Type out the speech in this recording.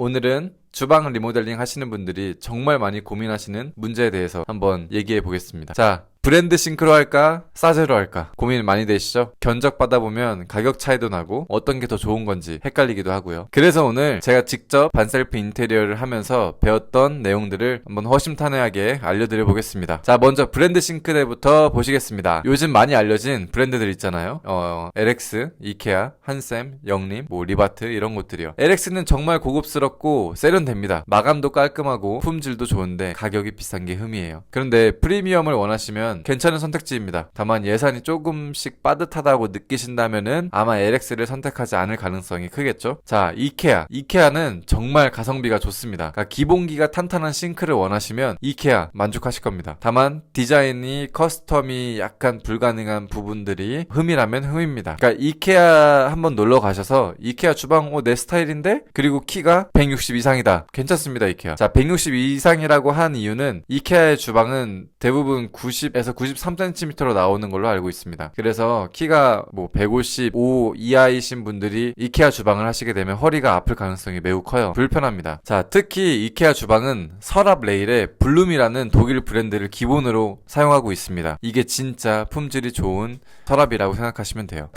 오늘은 주방 리모델링 하시는 분들이 정말 많이 고민하시는 문제에 대해서 한번 얘기해 보겠습니다. 자, 브랜드 싱크로 할까? 싸제로 할까? 고민 많이 되시죠? 견적 받아보면 가격 차이도 나고 어떤 게 더 좋은 건지 헷갈리기도 하고요. 그래서 오늘 제가 직접 반셀프 인테리어를 하면서 배웠던 내용들을 한번 허심탄회하게 알려드려 보겠습니다. 자, 먼저 브랜드 싱크대부터 보시겠습니다. 요즘 많이 알려진 브랜드들 있잖아요. 어, LX, 이케아, 한샘, 영림, 뭐 리바트 이런 곳들이요. LX는 정말 고급스럽고 세련 됩니다. 마감도 깔끔하고 품질도 좋은데 가격이 비싼 게 흠이에요. 그런데 프리미엄을 원하시면 괜찮은 선택지입니다. 다만 예산이 조금씩 빠듯하다고 느끼신다면은 아마 LX를 선택하지 않을 가능성이 크겠죠. 자, 이케아. 이케아는 정말 가성비가 좋습니다. 그러니까 기본기가 탄탄한 싱크를 원하시면 이케아 만족하실 겁니다. 다만 디자인이 커스텀이 약간 불가능한 부분들이 흠이라면 흠입니다. 그러니까 이케아 한번 놀러 가셔서 이케아 주방 어, 내 스타일인데 그리고 키가 160 이상이 다. 괜찮습니다, 이케아. 자, 160 이상이라고 한 이유는 이케아의 주방은 대부분 90에서 93cm로 나오는 걸로 알고 있습니다. 그래서 키가 뭐 155 이하이신 분들이 이케아 주방을 하시게 되면 허리가 아플 가능성이 매우 커요. 불편합니다. 자, 특히 이케아 주방은 서랍 레일에 블룸이라는 독일 브랜드를 기본으로 사용하고 있습니다. 이게 진짜 품질이 좋은 서랍이라고 생각하시면 돼요.